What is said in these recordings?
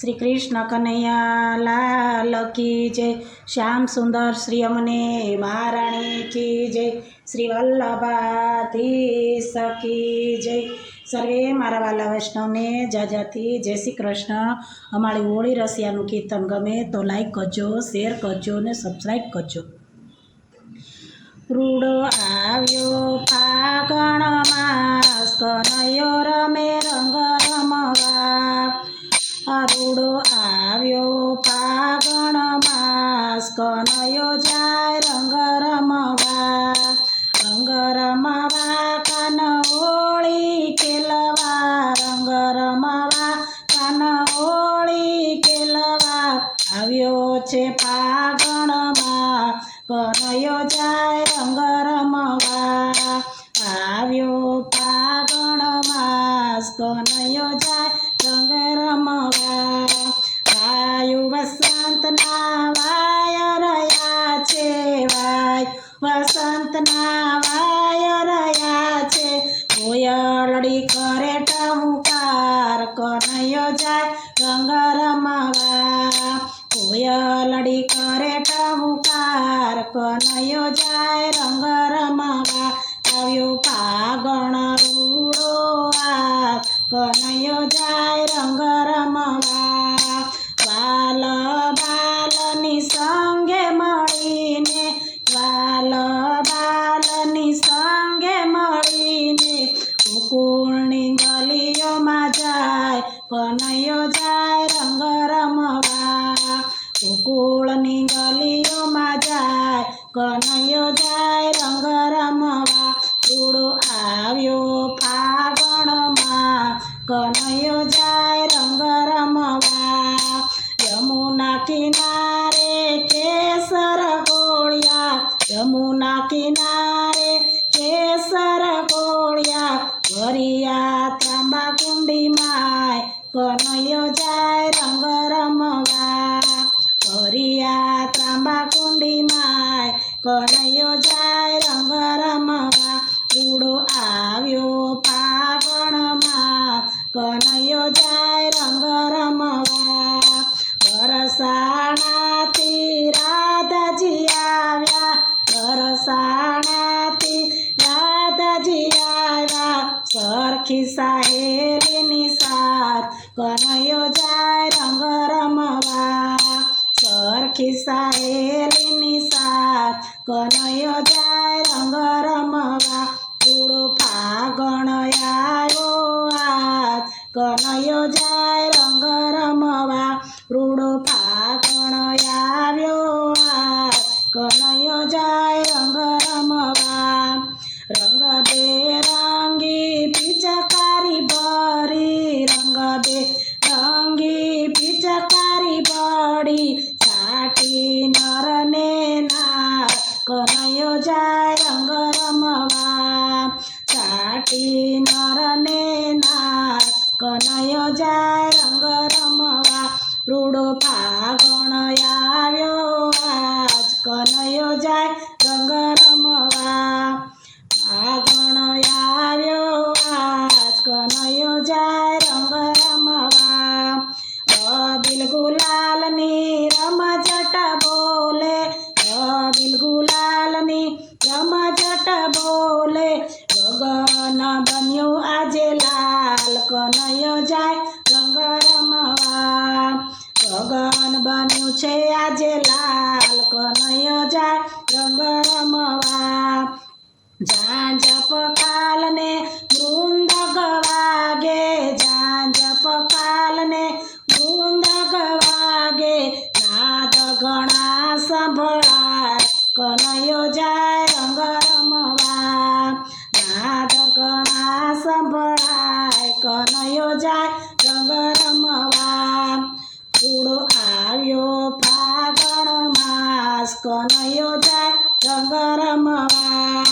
શ્રી કૃષ્ણ કનૈયા લાલ કી જય. શ્યામ સુંદર શ્રી અમને મહારાણી કી જય. શ્રી વલ્લભાથી કી જય. સર્વે મારા વાલા વૈષ્ણવને જાજાથી જય શ્રી કૃષ્ણ. અમારી હોળી રસિયાનું કીર્તન ગમે તો લાઈક કરજો શેર કરજો અને સબસ્ક્રાઈબ કરજો. રૂડો આવ્યો કનૈયો જાય, રંગ રમવા. રંગ રમવા, કાન હોળી કેલવા રંગ રમવા, કાન હોળી કેલવા આવ્યો છે ફાગણમાં કનૈયો જાય, રંગ રમવા. આવ્યો ફાગણ માસ કનૈયો જાય, રંગ રમવા. વાયુ વસંતના વાય રહ્યા છે વાય વસંતના વાય છે કોયલડી કરે ટમકાર કનૈયો જાય રંગ રમવા કોયલડી કરે ટમકાર કનૈયો જાય કનૈયો જાય રંગ રમવા ગોકુળની ગલીઓમાં જાય કનૈયો જાય રંગ રમવા રૂડો આવ્યો ફાગણમાં કનૈયો જાય રંગ રમવા યમુના કિનારે કેસર ગોળિયા, યમુના કિનારે કેસર ગોળિયા ભરિયા ત્રાંબા કુંડી માય કનૈયો જાય રંગ રમવા ભરિયા ત્રાંબા કુંડી માય કનૈયો જાય રંગ રમવા રૂડો આવ્યો ફાગણમાં કનૈયો જાય રંગ રમવા વરસાણાથી રાધાજી આવ્યા વરસાણાથી રાધાજી આવ્યા સરખી સાહેલીની સાથ કનૈયો જાય રંગ રમવા. સરખી સાહેલીની સાથ. કનૈયો જાય રંગ રમવા. રૂડો ફાગણ આવ્યો હાથ કનૈયો જાય રંગ રમવા. રૂડો ફાગણ આવ્યો હાથ કનૈયો જાય રંગ રમવા. रङ्गी पिचकारी बढी रङ्ग रङ्गी पिचकारी बढी साठी नरने नायो जाय रङ्ग रमवा। साठी नरने नायो जाय रङ्ग रमवा। रुडो फागणया કનૈયો જાય રંગ રમવા ગગન બન્યું છે આજે લાલ કનૈયો જાય રંગ રમવા ઝાંઝ પકાલને જાય, રંગ રમવા. પૂળો આવ્યો, ફાગણ માસ. કનયો જાય, રંગ રમવા.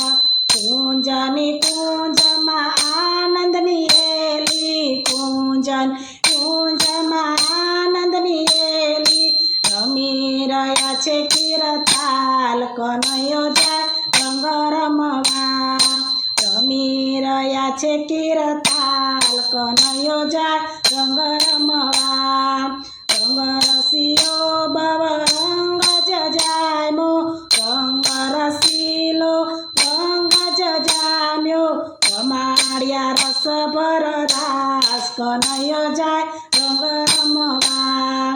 કુંજની કુંજમાં આનંદની એલી કુંજન કુંજમાં આનંદની એલી રમી રહ્યા છે કિરતાલ કનયો જાય, રંગ રમી રહ્યા છે કિરતાલ કનૈયો જાય રંગ રમવા રંગ રસીઓ બવ રંગ જજામ્યો રંગ રસીલો રંગ જજામ્યો રમાડ્યા રસ ભર રાસ કનૈયો જાય રંગ રમવા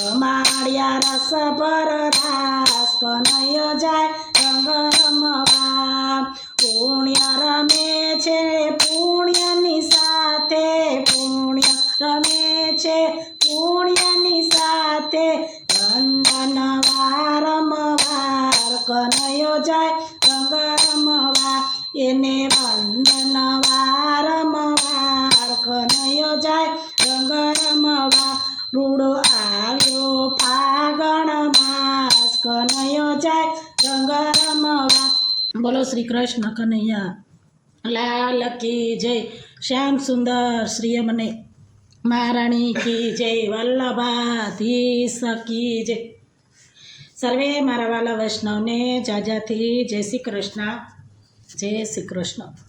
રમાડ્યા રસ ભર રાસ કનૈયો જાય કનૈયો રંગ રમવા એને વંદન વારંવાર કનૈયો જાય રંગ રમવા રૂડો આવ્યો ફાગણ માસ કનયો જાય રંગ રમવા બોલો શ્રી કૃષ્ણ કનૈયા લાલ કી જય શ્યામ સુંદર શ્રી મને મહારાણી કી જય વલ્લભાધીશ સકી જય સર્વે મારા વાલા વૈષ્ણવને જાજાથી જય શ્રી કૃષ્ણ. જય શ્રી કૃષ્ણ.